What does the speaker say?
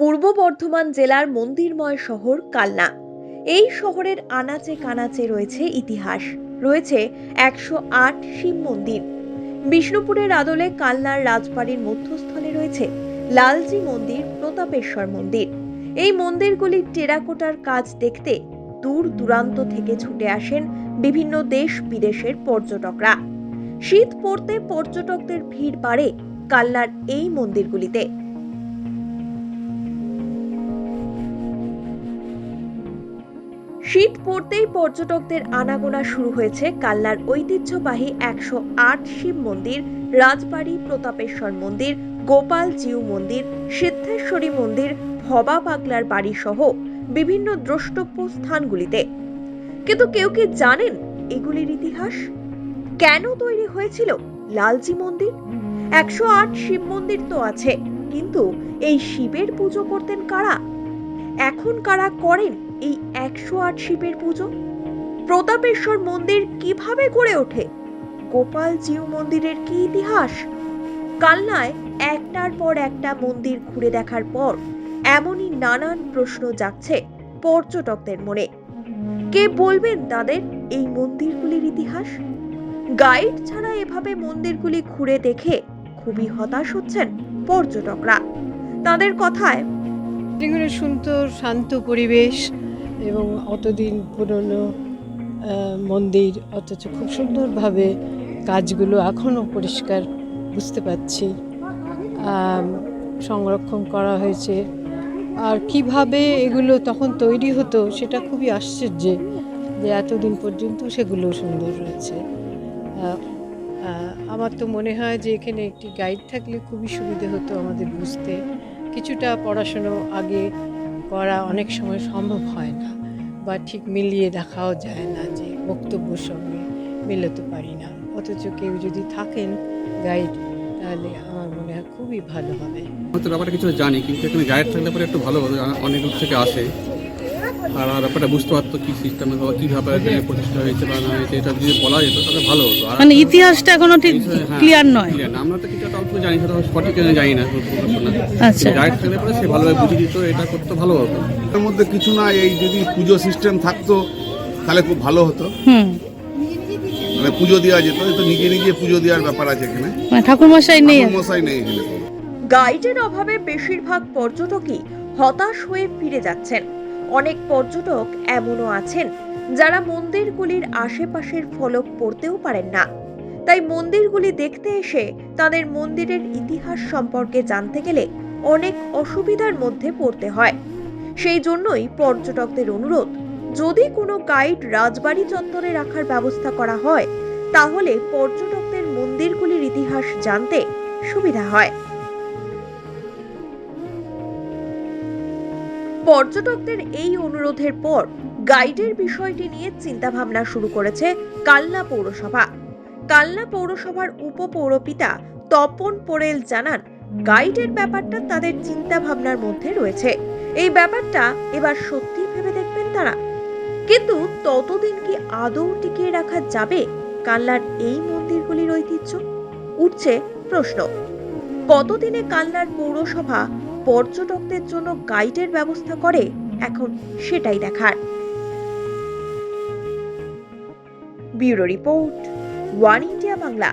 পূর্ব বর্ধমান জেলার মন্দিরময় শহর কালনা। এই শহরের আনাচে কানাচে রয়েছে ইতিহাস। রয়েছে একশো আট শিব মন্দির। বিষ্ণুপুরের আদলে কালনার রাজবাড়ির মধ্যস্থলে রয়েছে লালজি মন্দির, প্রতাপেশ্বর মন্দির। এই মন্দিরগুলির টেরাকোটার কাজ দেখতে দূর দূরান্ত থেকে ছুটে আসেন বিভিন্ন দেশ বিদেশের পর্যটকরা। শীত পড়তে পর্যটকদের ভিড় বাড়ে কালনার এই মন্দিরগুলিতে। শীত পড়তেই পর্যটকদের আনাগোনা শুরু হয়েছে কাল্লার ঐতিহ্যবাহী একশো আট শিব মন্দির, রাজবাড়ি, প্রতাপেশ্বর মন্দির, গোপাল জিউ মন্দির, সিদ্ধেশ্বরী মন্দির, ভবা পাগলার বাড়ি সহ বিভিন্ন দ্রষ্টব্য স্থানগুলিতে। কিন্তু কেউ কি জানেন এগুলির ইতিহাস? কেন তৈরি হয়েছিল লালজি মন্দির? একশো আট শিব মন্দির তো আছে, কিন্তু এই শিবের পুজো করতেন কারা? এখন কারা করেন এই একশো আট শিবের পুজো? প্রতাপেশ্বর মন্দির কীভাবে গড়ে ওঠে? গোপাল জিউ মন্দিরের কি ইতিহাস? কালনায় একটার পর একটা মন্দির ঘুরে দেখার পর এমনই নানান প্রশ্ন জাগছে পর্যটকদের মনে। কে বলবেন তাদের এই মন্দিরগুলির ইতিহাস? গাইড ছাড়া এভাবে মন্দিরগুলি ঘুরে দেখে খুবই হতাশ হচ্ছেন পর্যটকরা। তাদের কথায় সুন্দর শান্ত পরিবেশ এবং অতদিন পুরনো মন্দির অথচ খুব সুন্দরভাবে কাজগুলো এখনও পরিষ্কার বুঝতে আম, সংরক্ষণ করা হয়েছে। আর কীভাবে এগুলো তখন তৈরি হতো সেটা খুবই আশ্চর্য যে এতদিন পর্যন্ত সেগুলো সুন্দর রয়েছে। আমার তো মনে হয় যে এখানে একটি গাইড থাকলে খুবই সুবিধে হতো আমাদের বুঝতে। কিছুটা পড়াশুনো আগে করা অনেক সময় সম্ভব হয় না, বা ঠিক মিলিয়ে দেখাও যায় না যে বক্তব্যের সঙ্গে মেলাতে পারি না। অথচ কেউ যদি থাকেন গাইড তাহলে আমার মনে হয় খুবই ভালো হবে। আমি ব্যাপারে কিছু জানি, কিন্তু এখানে গাইড থাকলে পরে একটু ভালো অনেক- অনেক দূর থেকে আসে। আর ব্যাপারটা বুঝতে পারতো কী সিস্টেমে বা কীভাবে এখানে প্রতিষ্ঠা হয়েছে বা না হয়েছে এটা যদি বলা যেত তাহলে ভালো হতো। আর মানে ইতিহাসটা এখনও ঠিক হ্যাঁ, ক্লিয়ার নয়। না। আমরা তো কিছু অল্প জানি সেটা সঠিক জানি না আচ্ছা। থাকলে পরে সে ভালোভাবে বুঝিয়ে দিত এটা করতে ভালো হতো। এর মধ্যে কিছু না এই যদি পুজো সিস্টেম থাকতো তাহলে খুব ভালো হতো। হুম। মানে পুজো দেওয়া যেত তো নিজে নিজে পুজো দেওয়ার ব্যাপার আছে এখানে। মানে ঠাকুরমশাই নেই মশাই নেই এখানে। গাইডের অভাবে বেশিরভাগ পর্যটকই হতাশ হয়ে ফিরে যাচ্ছেন। অনেক পর্যটক এমনও আছেন যারা মন্দিরগুলির আশেপাশের ফলক পড়তেও পারেন না। তাই মন্দিরগুলি দেখতে এসে তাদের মন্দিরের ইতিহাস সম্পর্কে জানতে গেলে অনেক অসুবিধার মধ্যে পড়তে হয়। সেই জন্যই পর্যটকদের অনুরোধ, যদি কোনো গাইড রাজবাড়ি চত্বরে রাখার ব্যবস্থা করা হয়, তাহলে পর্যটকদের মন্দিরগুলির ইতিহাস জানতে সুবিধা হয়। পর্যটকদের এই অনুরোধের পর গাইডের বিষয়টি নিয়ে চিন্তাভাবনা শুরু করেছে কালনা পৌরসভা। কালনা পৌরসভার উপপৌরপিতা তপন পোরেল জানান, গাইডের ব্যাপারটা তাদের চিন্তাভাবনার মধ্যে রয়েছে। এই ব্যাপারটা এবার সত্যি ভেবে দেখবেন তারা। কিন্তু ততদিন কি আদৌ টিকিয়ে রাখা যাবে কালনার এই মন্দিরগুলির ঐতিহ্য? উঠছে প্রশ্ন। কতদিনে কালনার পৌরসভা পর্যটকদের জন্য গাইডের ব্যবস্থা করে এখন সেটাই দেখার। Bureau report one India Bangla.